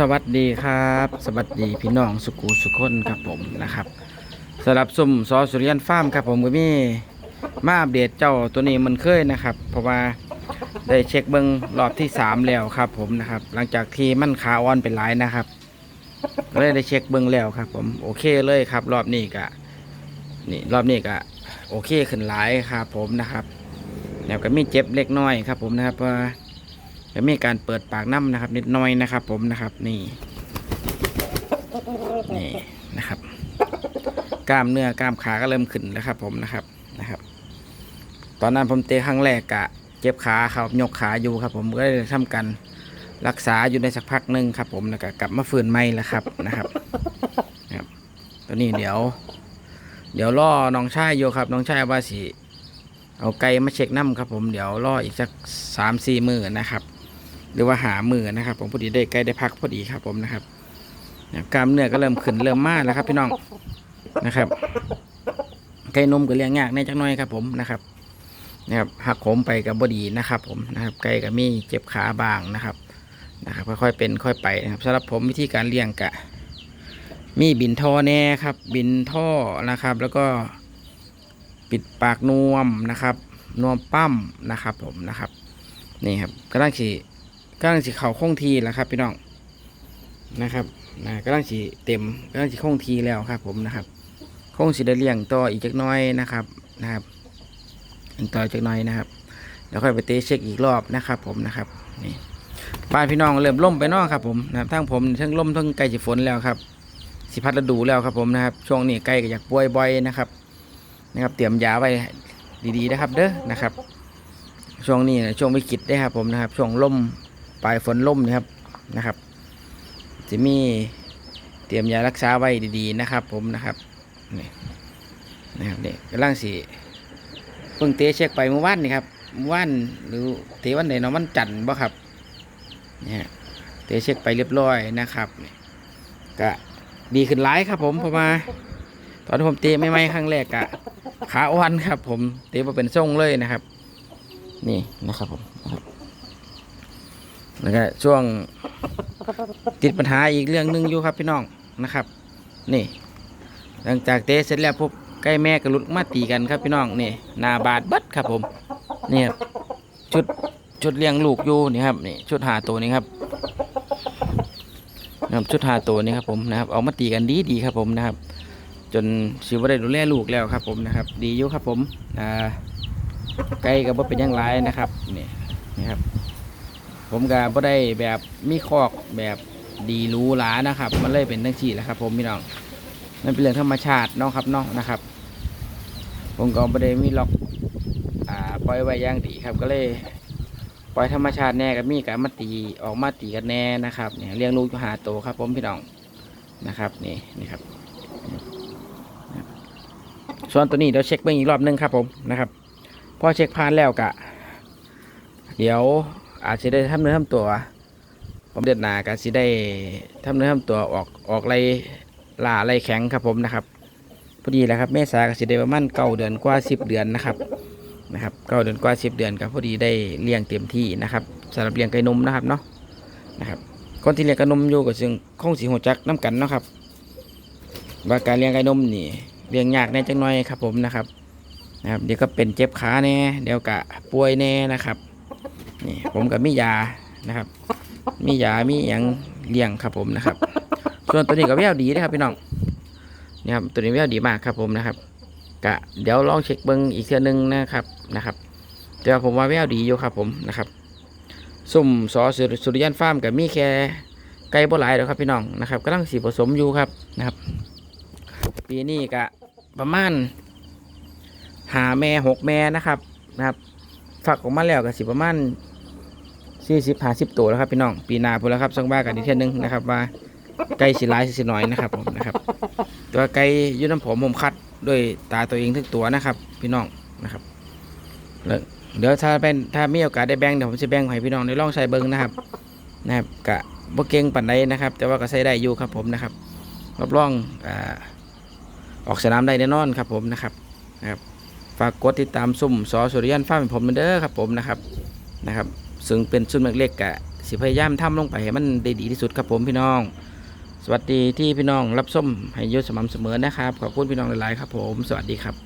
สวัสดีครับ สวัสดีพี่น้องสุกูสุคนครับผมนะครับสำหรับสุ่มซอสุริยันฟาร์มครับผมก็มีมาอัปเดตเจ้าตัวนี้มันเคยนะครับ เพราะว่าได้เช็คเบิ้งรอบที่3แล้วครับ ผมนะครับ หลังจากที่มันขาอ่อนเป็นหลายนะครับก็เลยได้เช็คเบิ้งแล้วครับ ผมโอเคเลยครับ รอบนี้ก็นี่รอบนี้ก็โอเคขึ้นหลายครับผมนะครับแล้วก็มีเจ็บเล็กน้อยครับ ผมนะครับเพราะ จะมีการเปิดปากน้ำนะครับ นิดหน่อยนะครับ ผมนะครับนี่นี่นะครับ กล้ามเนื้อกล้ามขาก็เริ่มขึ้นแล้วครับ ผมนะครับนะครับ ตอนนั้นผมเตะครั้งแรกกะเจ็บขาครับยกขาอยู่ครับ ผมก็เลยทำการรักษาอยู่ในสักพักหนึ่งครับ ผมแล้วก็กลับมาฟื้นใหม่แล้วครับนะครับนะครับ ตัวนี้เดี๋ยว เดี๋ยวล่อน้องชายอยู่ครับ น้องชายว่าสิเอาไก่มาเช็คน้ำครับ ผมเดี๋ยวล่ออีกสักสามสี่มือนะครับ หรือว่าหามือนะครับ ผมพอดีได้ใกล้ได้พักพอดีครับ ผมนะครับกล้ามเนื้อก็เริ่มขึ้นเริ่มมากแล้วครับ พี่น้องนะครับไก่นมก็เลี้ยงยากในจักน้อยครับ ผมนะครับนะครับหักโหมไปกับบดีนะครับ ผมนะครับไก่ก็มีเจ็บขาบางนะครับนะครับค่อยๆเป็นค่อยไปนะครับสำหรับผมวิธีการเลี้ยงกะ มีบินท่อแน่ครับ บินท่อนะครับ แล้วก็ปิดปากนวมนะครับ นวมปั้มนะครับ ผมนะครับ นี่ครับกำลังสี กำลังสีเข่าคงทีแล้วครับพี่น้องนะครับนะกำลังสีเต็มกำลังสีคงทีแล้วครับ ผมนะครับคงสีได้เลี้ยงต่ออีกจักน้อยนะครับนะครับอีกต่อจักน้อยนะครับเดี๋ยวค่อยไปเตะเช็คอีกรอบนะครับ ผมนะครับนี่บ้านพี่น้องเริ่มล่มไปนอกครับผมนะครับทั้งผมทั้งล่มทั้งไก่จีฝนแล้วครับ สิพัดฤดูแล้วครับผมนะครับ ช่วงนี้ไก่ก็อยากป่วยบ่อยนะครับ นะครับ เตรียมยาไว้ดีๆนะครับ เด้อนะครับ ช่วงนี้นะช่วงวิกฤตได้ครับผมนะครับ ช่วงล่ม ปลายฝนล่มนะครับนะครับจะมีเตรียมยารักษาไว้ดีๆนะครับ ผมนะครับนี่นะครับนี่กำลังสีเพิ่งเตะเช็คไปเมื่อวานนี่ครับเมื่อวานหรือเตะวันไหนเนาะวันจันทร์บ่ครับเนี่ยเตะเช็คไปเรียบร้อยนะครับนี่ก็ดีขึ้นหลายครับ ผมพราะว่าตอนที่ผมเตะไม่ไม่ๆครั้งแรกกะขาอ่อนครับ ผมเตะมาเป็นทรงเลยนะครับ นี่นะครับผมนะครับ แล้วก็ช่วงติดปัญหาอีกเรื่องหนึ่งอยู่ครับพี่น้องนะครับ นี่ หลังจากเตะเสร็จแล้วพวกใกล้แม่กับลุดมาตีกันครับพี่น้องนี่นาบาดบัดครับผมนี่ครับชุดชุดเลี้ยงลูกอยู่นี่ครับนี่ชุดหาตัวนี้ครับนะครับชุดหาตัวนี้ครับผมนะครับ เอามาตีกันดีดีครับผมนะครับ จนชิวได้ดูแลลูกแล้วครับผมนะครับ ดีอยู่ครับผมอ่าไก่ก็บ่เป็นยังไรนะครับนี่นี่ครับ ผมก็บ่ได้แบบมีคอกแบบดีรู้หรานะครับ มันเลยเป็นทั้งสี่แหละครับ ผมพี่น้องนั่นเป็นเรื่องธรรมชาติเนาะครับเนาะนะครับ ผมก็บ่ได้มีล็อกอ่าปล่อยไว้อย่างดีครับก็เลยปล่อยธรรมชาติแน่กับมีการมาตีออกมาตีกันแน่นะครับเนี่ยเลี้ยงลูกอยู่หาโตครับ ผมพี่น้องนะครับนี่นี่ครับ ส่วนตัวนี้เดี๋ยวเช็คเบิ่งอีกรอบหนึงครับ ผมนะครับพอเช็คผ่านแล้วกะ เดี๋ยว อาจจะได้ทำเนื้อทำตัวผมเดือนหนากะสิได้ทำเนื้อทำตัวออกออกไรล่าไรแข็งครับผมนะครับพอดีแหละครับเมษากะสิได้ประมาณเก้าเดือนกว่าสิบเดือนนะครับนะครับเก้าเดือนกว่าสิบเดือนกับพอดีได้เลี้ยงเต็มที่นะครับสำหรับเลี้ยงไก่นมนะครับเนาะนะครับคนที่เลี้ยงไก่นมอยู่ก็ซึ่งคงสีหัวจักน้ำกันเนาะครับว่าการเลี้ยงไก่นมนี่เลี้ยงยากแน่จังน้อยครับผมนะครับนะครับเดี๋ยวก็เป็นเจ็บขาแน่เดี๋ยวก็ป่วยแน่นะครับ นี่ผมกับมียานะครับ มียามีอย่างเลี้ยงครับผมนะครับ ส่วนตัวนี้ก็แววดีนะครับพี่น้องนี่ครับตัวนี้แววดีมากครับผมนะครับกะเดี๋ยวลองเช็คเบิ้งอีกเทื่อนึงนะครับนะครับแต่ผมว่าแววดีอยู่ครับผมนะครับซุ่มสอสุรสุริยันฟาร์มกับมีแค่ไก่บ่หลายเดี๋ยวครับพี่น้องนะครับกำลังสีผสมอยู่ครับนะครับ ปีนี้กะประมาณหาแม่หกแม่นะครับนะครับ ฝักออกมาแล้วก็สิประมาณ สี่สิบห้าสิบตัวแล้วครับพี่น้อง ปีนาพูแล้วครับสังบ้ากันอีกเท่ยนึงนะครับว่าไก่สิหลายสิน้อยนะครับผมนะครับตัวไก่ยืนน้ำผมผมคัดด้วยตาตัวเองทุกตัวนะครับ พี่น้องนะครับเดี๋ยวถ้าเป็นถ้ามีโอกาสได้แบ่งเดี๋ยวผมจะแบ่งให้พี่น้องได้ลองใส่เบิ้งนะครับนะครับกะบ่เก่งปันใดนะครับ แต่ว่าก็ใส่ได้อยู่ครับผมนะครับรับรองอ่าออกสนามได้แน่นอนครับผมนะครับนะครับฝากกดติดตามซุ่มสอสุริยันฟ้าร์มให้ผมเหมือนเด้อครับผมนะครับนะครับ ซึ่งเป็นซุ่มเล็กๆกะสิพยายามทำลงไปให้มันได้ดีที่สุดครับผมพี่น้อง สวัสดีที่พี่น้องรับส้มให้ยศสม่ำเสมอนะครับ ขอบคุณพี่น้องหลายๆครับผม สวัสดีครับ